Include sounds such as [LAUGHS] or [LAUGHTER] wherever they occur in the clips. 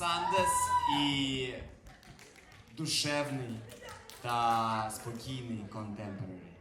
Сандес. І душевний та спокійний контемпорарі.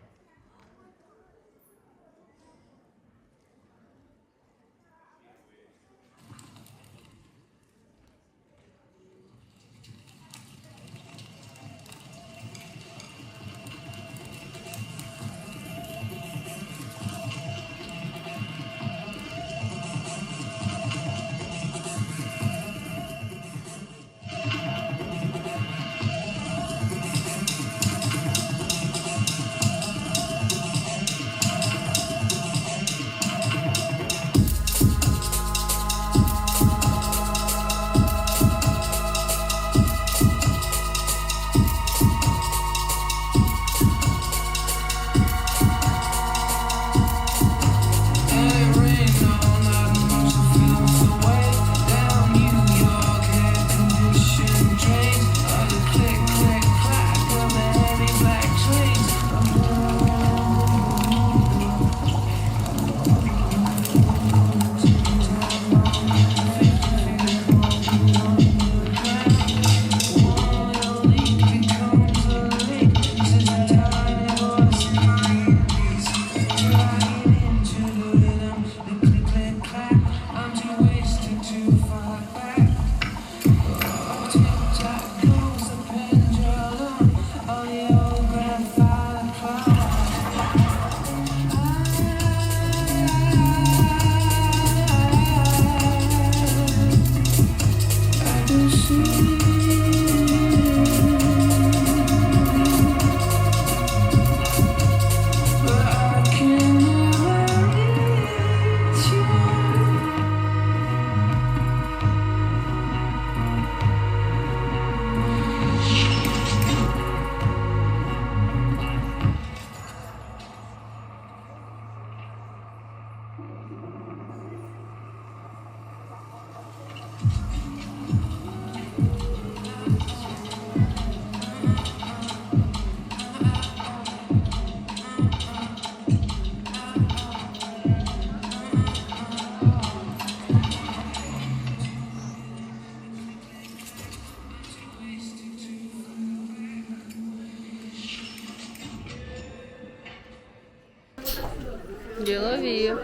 Ділові.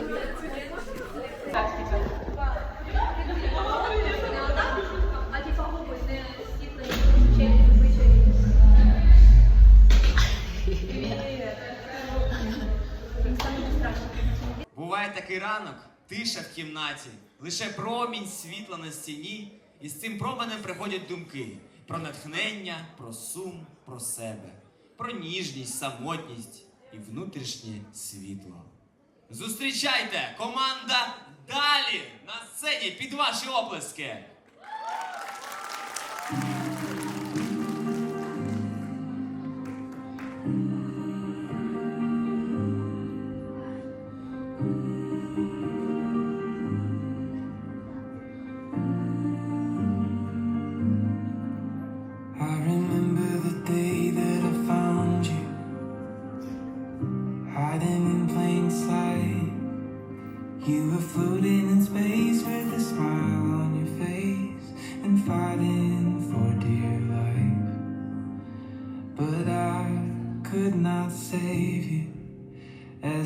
Буває такий ранок, тиша в кімнаті, лише промінь світла на стіні, і з цим променем приходять думки про натхнення, про сум, про себе, про ніжність, самотність і внутрішнє світло. Зустрічайте! Команда далі на сцені під ваші оплески!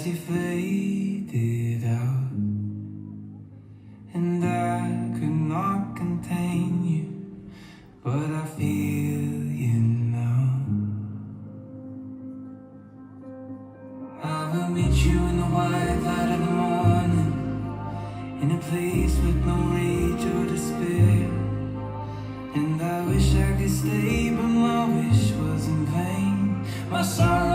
You faded out, and I could not contain you. But I feel you now. I will meet you in the white light of the morning, in a place with no rage or despair. And I wish I could stay, but my wish was in vain. My sorrow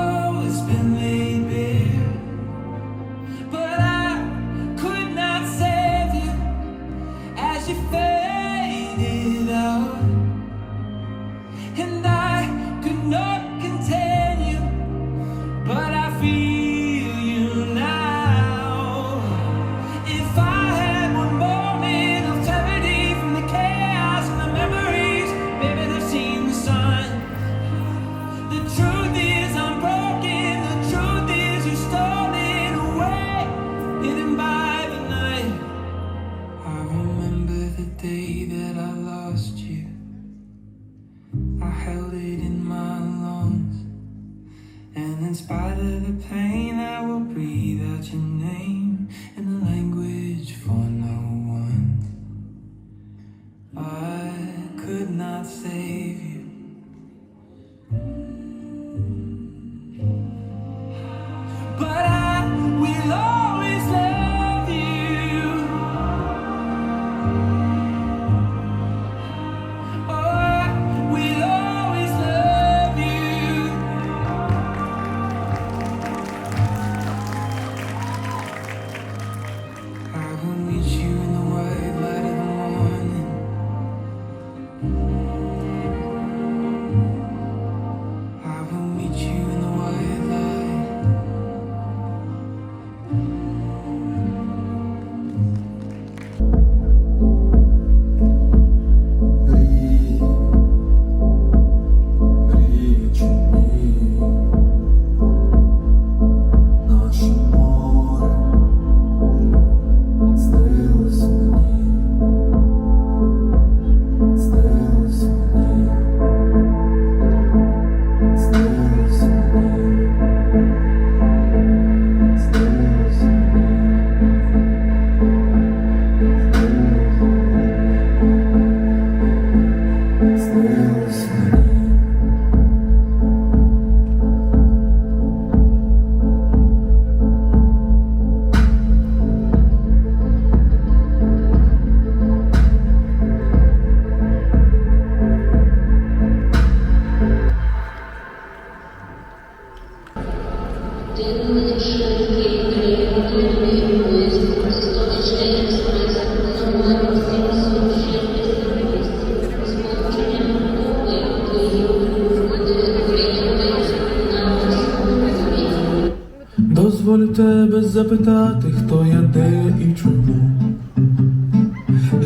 себе запитати, хто я, де і чому.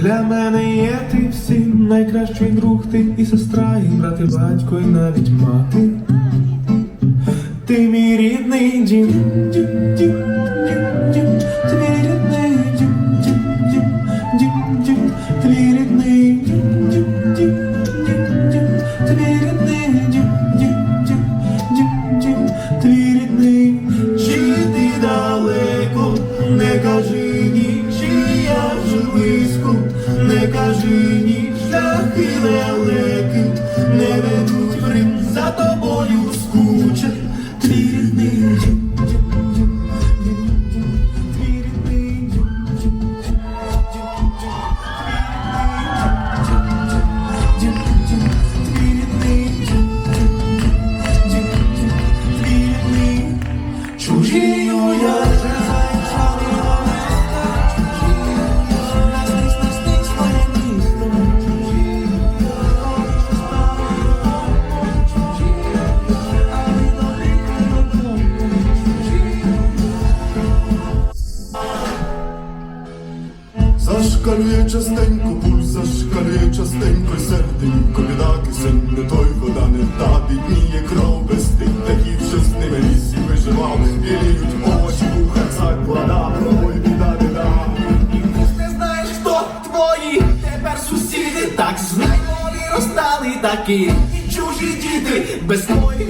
Для мене є ти всім найкращий друг, ти і сестра, і брат, і батько, і навіть мати. Ти мій рідний дім, дім, дім, шляхи далекі, не ведуть прим за тобою такі чужі діти, без твоїх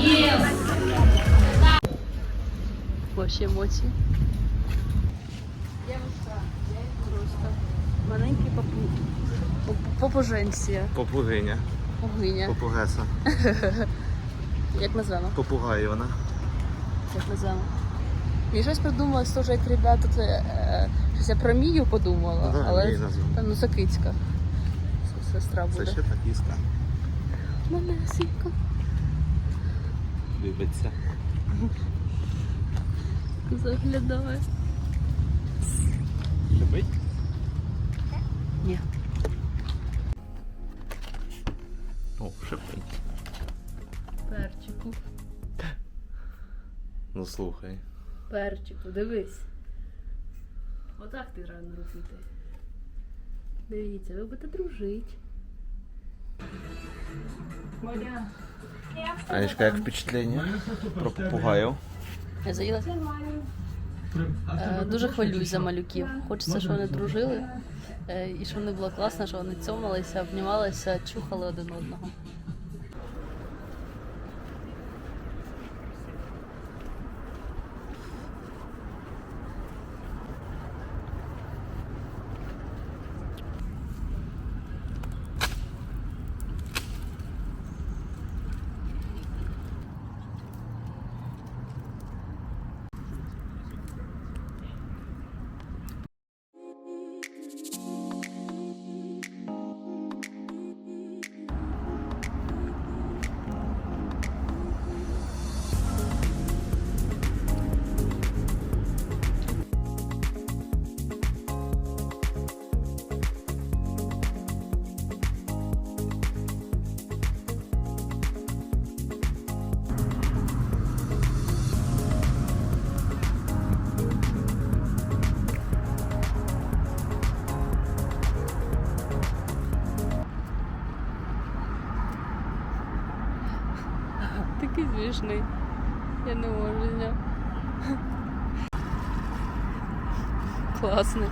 Єс. Ваші емоції. Просто маленький попу... поп- попуженція. Попугиня, Пугиня. попугеса, [LAUGHS] Як назвемо? попугаївна. Як назвемо? Я щось придумала, теж як ребята, це, е, щось я про Мію подумала, Да, але Мію назвемо. там ну, Сокицька. С- Сестра Це буде. ще та кіска. Малесенька. Любиться. Заглядає. Любить? Ні. Слухай. Перчику, дивись. Отак ти рано робити. Дивіться, ви будете дружити. Анечка, як впечатлення про попугаїв? Я заїлася? Е, дуже хвилююсь за малюків. Хочеться, щоб вони дружили. е, І щоб вони було класно, що вони цьомалися, обнімалися, чухали один одного. Такий смішний. Я не можу з нього. [LAUGHS] Класний.